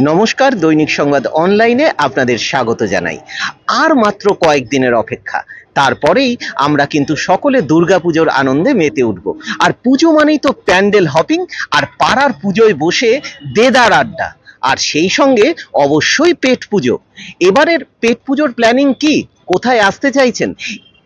নমস্কার, দৈনিক সংবাদ অনলাইনে আপনাদের স্বাগত জানাই। আর মাত্র কয়েকদিনের অপেক্ষা। তারপরেই আমরা কিন্তু সকলে দুর্গাপুজোর আনন্দে মেতে উঠব। আর পুজো মানেই তো প্যান্ডেল হপিং, আর পাড়ার পুজোয় বসে দেদার আড্ডা। আর সেই সঙ্গে অবশ্যই পেট পুজো। এবারের পেট পুজোর প্ল্যানিং কি? কোথায় আসতে চাইছেন?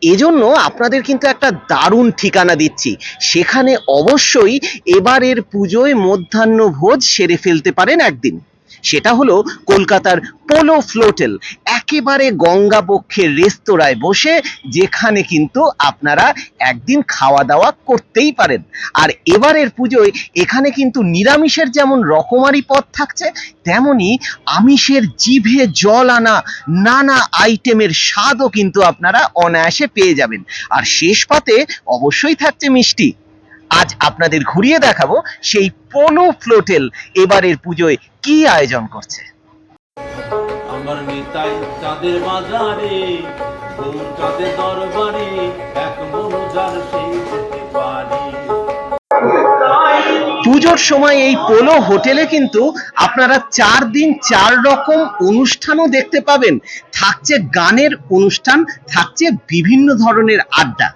এজন্য আপনাদের কিন্তু একটা দারুণ ঠিকানা দিচ্ছি। সেখানে অবশ্যই এবারের পুজোয় মধ্যাহ্ন ভোজ সেরে ফেলতে পারেন একদিন। সেটা হলো কলকাতার পোলো ফ্লোটেল। একেবারে গঙ্গাবক্ষের রেস্তোরাঁয় বসে, যেখানে কিন্তু আপনারা একদিন খাওয়া দাওয়া করতেই পারেন। আর এবারের পুজোয় এখানে কিন্তু নিরামিষের যেমন রকমারি পথ থাকছে, তেমনি আমিষের জিভে জল আনা নানা আইটেমের স্বাদও কিন্তু আপনারা অনায়াসে পেয়ে যাবেন। আর শেষ পাতে অবশ্যই থাকছে মিষ্টি। আজ আপনাদের ঘুরিয়ে দেখাবো সেই পোলো ফ্লোটেল। এবারের পুজোয় কি আয়োজন করছে? আমার নিতাই চাঁদের বাজারে চাঁদের দরবারে এক মনুজার সেই পুজোর সময় এই পোলো হোটেলে কিন্তু আপনারা চার দিন চার রকম অনুষ্ঠানও দেখতে পাবেন। থাকছে গানের অনুষ্ঠান থাকছে বিভিন্ন ধরনের আড্ডা।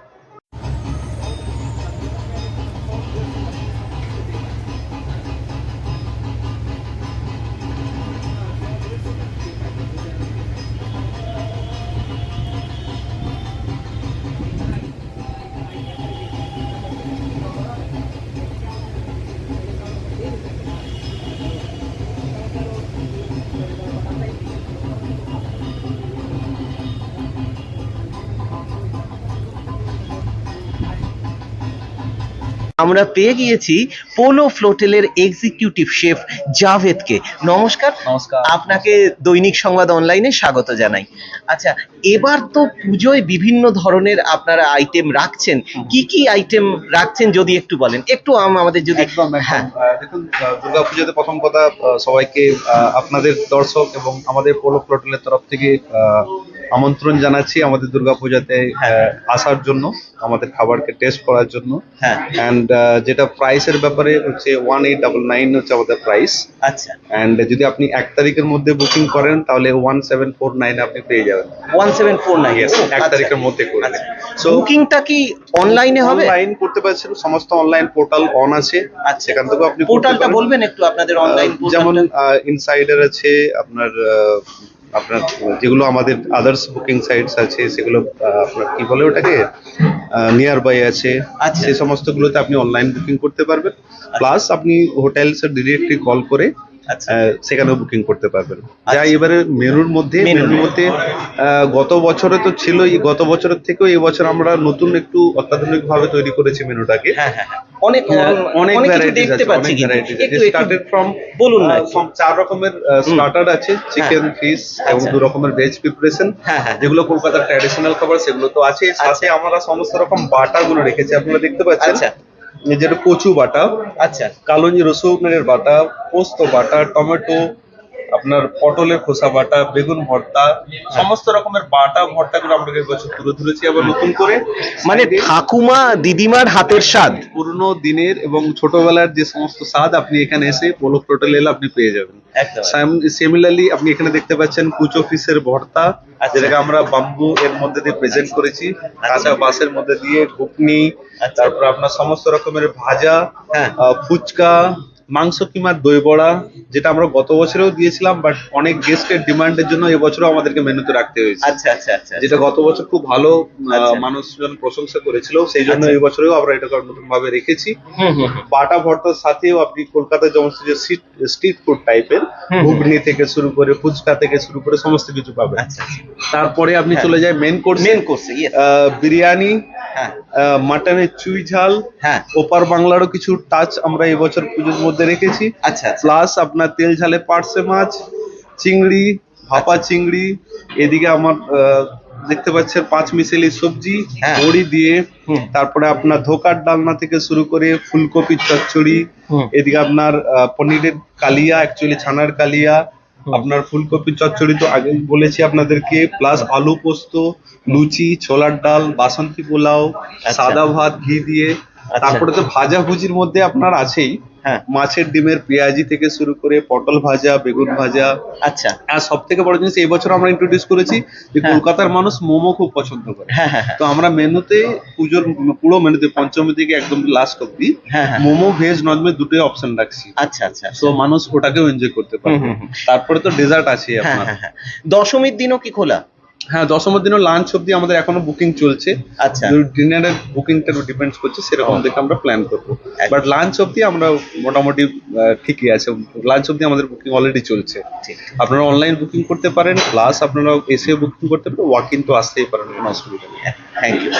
আমরা পেয়ে গিয়েছি পোলো ফ্লোটেলের এক্সিকিউটিভ শেফ জাভেদকে। নমস্কার। নমস্কার। আপনাকে দৈনিক সংবাদ অনলাইনে স্বাগত জানাই। আচ্ছা এবার তো পুজোয় বিভিন্ন ধরনের আপনারা আইটেম রাখছেন। কি কি আইটেম রাখছেন যদি একটু বলেন? একটু আমাদের যদি একদম হ্যাঁ। দেখুন দুর্গাপুজোতে প্রথম কথা সবাইকে আপনাদের দর্শক এবং আমাদের পোলো ফ্লোটেলের তরফ থেকে আমন্ত্রণ জানাচ্ছি আমাদের দুর্গাপূজাতে আসার জন্য আমাদের খাবারকে টেস্ট করার জন্য। হ্যাঁ। অ্যান্ড যেটা প্রাইসের ব্যাপারে হচ্ছে ওয়ান এইট ডাবল নাইন হচ্ছে আমাদের প্রাইস আচ্ছা। অ্যান্ড যদি আপনি এক তারিখের মধ্যে বুকিং করেন তাহলে ওয়ান সেভেন ফোর নাইন আপনি পেয়ে যাবেন। ওয়ান সেভেন ফোর নাইন এক তারিখের মধ্যে করলে সো বুকিংটা কি অনলাইনে হবে? অনলাইন করতে পারছেন সমস্ত অনলাইন পোর্টাল অন আছে। আচ্ছা। সেখান থেকেও আপনি পোর্টালটা বলবেন একটু আপনাদের অনলাইন যেমন ইনসাইডার আছে আপনার আপনার যেগুলো আমাদের আদার্স বুকিং সাইটস আছে সেগুলো আপনার কি বলে ওটাকে? নিয়ার বাই আছে। সে সেই সমস্তগুলোতে আপনি অনলাইন বুকিং করতে পারবেন। প্লাস আপনি হোটেলসের ডিরেক্টলি কল করে আচ্ছা সেখানেও বুকিং করতে পারবেন। যা আচ্ছা। এবারে মেনুর মধ্যে মেনুর মধ্যে। গত বছরে তো ছিলই গত বছরের থেকেও এই বছর আমরা নতুন একটু অত্যাধুনিক ভাবে তৈরি করেছি মেনুটাকে। হ্যাঁ হ্যাঁ হ্যাঁ। অনেক অনেক varieties আছে, অনেক Started from, বলুন না চার রকমের স্টার্টার আছে চিকেন ফিশ এবং আচ্ছা। দু রকমের ভেজ প্রিপারেশন হ্যাঁ, হ্যাঁ। যেগুলো কলকাতার ট্র্যাডিশনাল খাবার সেগুলো তো আছে। সাথে আমরা সমস্ত রকম বাটা গুলো রেখেছি আপনারা দেখতে পাচ্ছেন। আচ্ছা। যেটা কচু বাটা আচ্ছা। কালোজি রসুনের বাটা পোস্ত বাটা টমেটো আপনার পটলের খোসা বাটা বেগুন ভর্তা সমস্ত রকমের বাটা ভর্তাগুলো আমরা এবছর তুলে ধরেছি আবার নতুন করে মানে ঠাকুমা দিদিমার হাতের স্বাদ পুরনো দিনের এবং ছোটবেলার যে সমস্ত স্বাদ আপনি এখানে এসে পোলো হোটেল এলে আপনি পেয়ে যাবেন সিমিলারলি আপনি এখানে দেখতে পাচ্ছেন কুচো ফিশের ভর্তা আচ্ছা। যেটাকে আমরা বাম্বু এর মধ্যে দিয়ে প্রেজেন্ট করেছি কাঁচা বাঁশের মধ্যে দিয়ে ঘুগনি আচ্ছা। তারপর আপনার সমস্ত রকমের ভাজা হ্যাঁ। আহ, ফুচকা মাংস কিমার দই বড়া যেটা আমরা গত বছরেও দিয়েছিলাম বাট অনেক গেস্টের ডিমান্ডের জন্য এবছরও আমাদেরকে মেনুতে রাখতে হয়েছে আচ্ছা আচ্ছা আচ্ছা যেটা গত বছর খুব ভালো আচ্ছা। মানুষজন প্রশংসা করেছিল সেই জন্য আচ্ছা। এই বছরেও আমরা এটাকে নতুন ভাবে রেখেছি। বাটা ভর্তার সাথেও আপনি কলকাতায় যেমন যে স্ট্রিট ফুড টাইপের। ঘুগনি থেকে শুরু করে ফুচকা থেকে শুরু করে সমস্ত কিছু পাবেন আচ্ছা তারপরে আপনি হ্যাঁ। চলে যায় মেন কোর্স মেন কোর্সে বিরিয়ানি হ্যাঁ মাটনের চুই ঝাল হ্যাঁ ওপার বাংলারও কিছু টাচ আমরা এবছর পুজোর মধ্যে রেখেছি। আচ্ছা আচ্ছা। প্লাস আপনার তেল ঝালে পার্সে মাছ চিংড়ি ভাপা আচ্ছা। চিংড়ি এদিকে আমার দেখতে পাচ্ছেন পাঁচ মিশেলি সবজি হ্যাঁ। বড়ি দিয়ে তারপরে আপনার ধোকার ডালনা থেকে শুরু করে ফুলকপির চচ্চড়ি এদিকে আপনার পনিরের কালিয়া অ্যাকচুয়ালি ছানার কালিয়া আপনার ফুলকপির চচ্চড়ি তো আগে বলেছি আপনাদেরকে প্লাস আলু পোস্ত লুচি ছোলার ডাল বাসন্তী পোলাও আচ্ছা। সাদা ভাত ঘি দিয়ে তারপরে তো ভাজা ভুজির মধ্যে আপনার আছেই। হ্যাঁ। মাছের ডিমের পেঁয়াজি থেকে শুরু করে পটল ভাজা বেগুন ভাজা। আচ্ছা। আর সব থেকে বড় জিনিস এই বছর আমরা ইন্ট্রোডিউস করেছি যে হ্যাঁ। কলকাতার মানুষ মোমো খুব পছন্দ করে। হ্যাঁ হ্যাঁ হ্যাঁ। তো আমরা মেনুতে পুজোর পুরো মেনুতে পঞ্চমী থেকে একদম লাস্ট অব্দি হ্যাঁ হ্যাঁ। মোমো ভেজ নন ভেজ দুটোই অপশন রাখছি। আচ্ছা আচ্ছা তো মানুষ ওটাকেও এনজয় করতে পারে। তারপরে তো ডেজার্ট আছে হ্যাঁ আপনার। হ্যাঁ হ্যাঁ। দশমীর দিনও কি খোলা? হ্যাঁ দশমের দিনও লাঞ্চ অব্দি আমাদের এখনও বুকিং চলছে। আচ্ছা। ডিনারের বুকিংটা ডিপেন্ডস করছে সেরকম দেখে আমরা প্ল্যান করব। বাট লাঞ্চ অব্দি আমরা মোটামুটি ঠিকই আছে। লাঞ্চ অব্দি আমাদের বুকিং অলরেডি চলছে। আপনারা অনলাইন বুকিং করতে পারেন প্লাস আপনারা এসে বুকিং করতে পারেন ওয়াক ইন তো আসতেই পারেন কোনো অসুবিধা নেই। থ্যাংক ইউ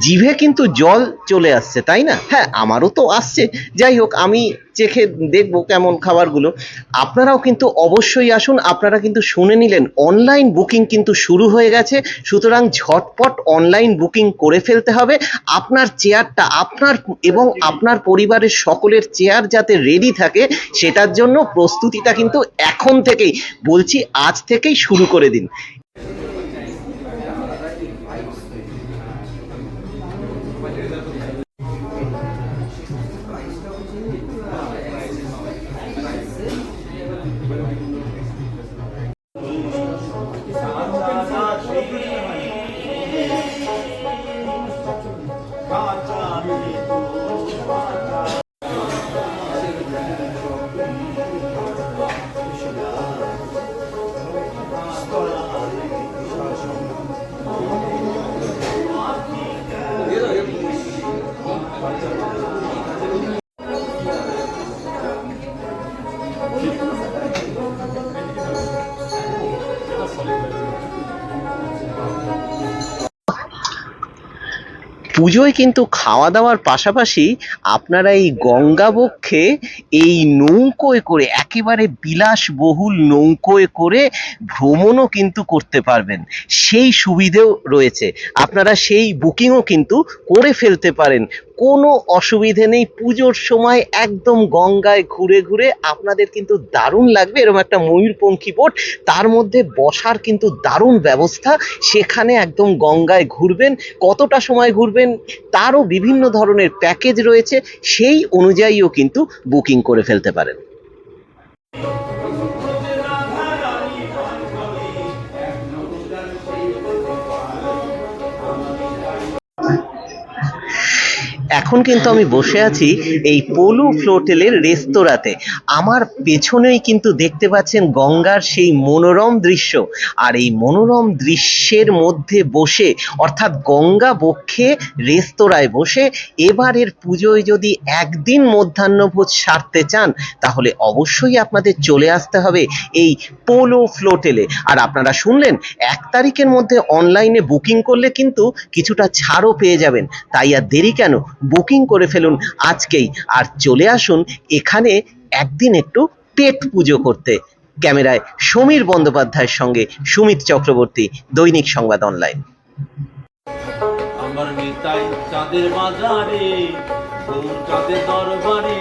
জিভে কিন্তু জল চলে আসছে, তাই না? হ্যাঁ আমারও তো আসছে। যাই হোক, আমি চেখে দেখব কেমন খাবারগুলো। আপনারাও কিন্তু অবশ্যই আসুন, আপনারা কিন্তু শুনে নিলেন অনলাইন বুকিং কিন্তু শুরু হয়ে গেছে। সুতরাং ঝটপট অনলাইন বুকিং করে ফেলতে হবে। আপনার চেয়ারটা, আপনার এবং আপনার পরিবারের সকলের চেয়ার যাতে রেডি থাকে, সেটার জন্য প্রস্তুতিটা কিন্তু এখন থেকেই, বলছি আজ থেকেই শুরু করে দিন। পুজোয় কিন্তু খাওয়া দাওয়ার পাশাপাশি আপনারা এই গঙ্গাবক্ষে এই নৌকোয় করে, একেবারে বিলাসবহুল নৌকোয় করে ভ্রমণও কিন্তু করতে পারবেন। সেই সুবিধেও রয়েছে। আপনারা সেই বুকিংও কিন্তু করে ফেলতে পারেন। কোনো অসুবিধে নেই। পুজোর সময় একদম গঙ্গায় ঘুরে ঘুরে আপনাদের কিন্তু দারুণ লাগবে এরকম একটা ময়ূরপঙ্খী বোট। তার মধ্যে বসার কিন্তু দারুণ ব্যবস্থা। সেখানে একদম গঙ্গায় ঘুরবেন। কতটা সময় ঘুরবেন তারও বিভিন্ন ধরনের প্যাকেজ রয়েছে। সেই অনুযায়ীও কিন্তু বুকিং করে ফেলতে পারেন। এখন কিন্তু আমি বসে আছি এই পোলো ফ্লোটেলের রেস্তোরাঁতে। আমার পেছনেই কিন্তু দেখতে পাচ্ছেন গঙ্গার সেই মনোরম দৃশ্য। আর এই মনোরম দৃশ্যের মধ্যে বসে, অর্থাৎ গঙ্গা বক্ষে রেস্তোরাঁয় বসে এবারের পুজোয় যদি একদিন মধ্যাহ্নভোজ সারতে চান, তাহলে অবশ্যই আপনাদের চলে আসতে হবে এই পোলো ফ্লোটেলে। আর আপনারা শুনলেন, এক তারিখের মধ্যে অনলাইনে বুকিং করলে কিন্তু কিছুটা ছাড়ও পেয়ে যাবেন। তাই আর দেরি কেন? বুকিং করে ফেলুন আজকেই। আর চলে আসুন এখানে একদিন একটু পেট পুজো করতে। ক্যামেরায় সমীর বন্দ্যোপাধ্যায়ের সঙ্গে সুমিত চক্রবর্তী, দৈনিক সংবাদ অনলাইন আমার চাঁদের বাজারে চাঁদের দরবারে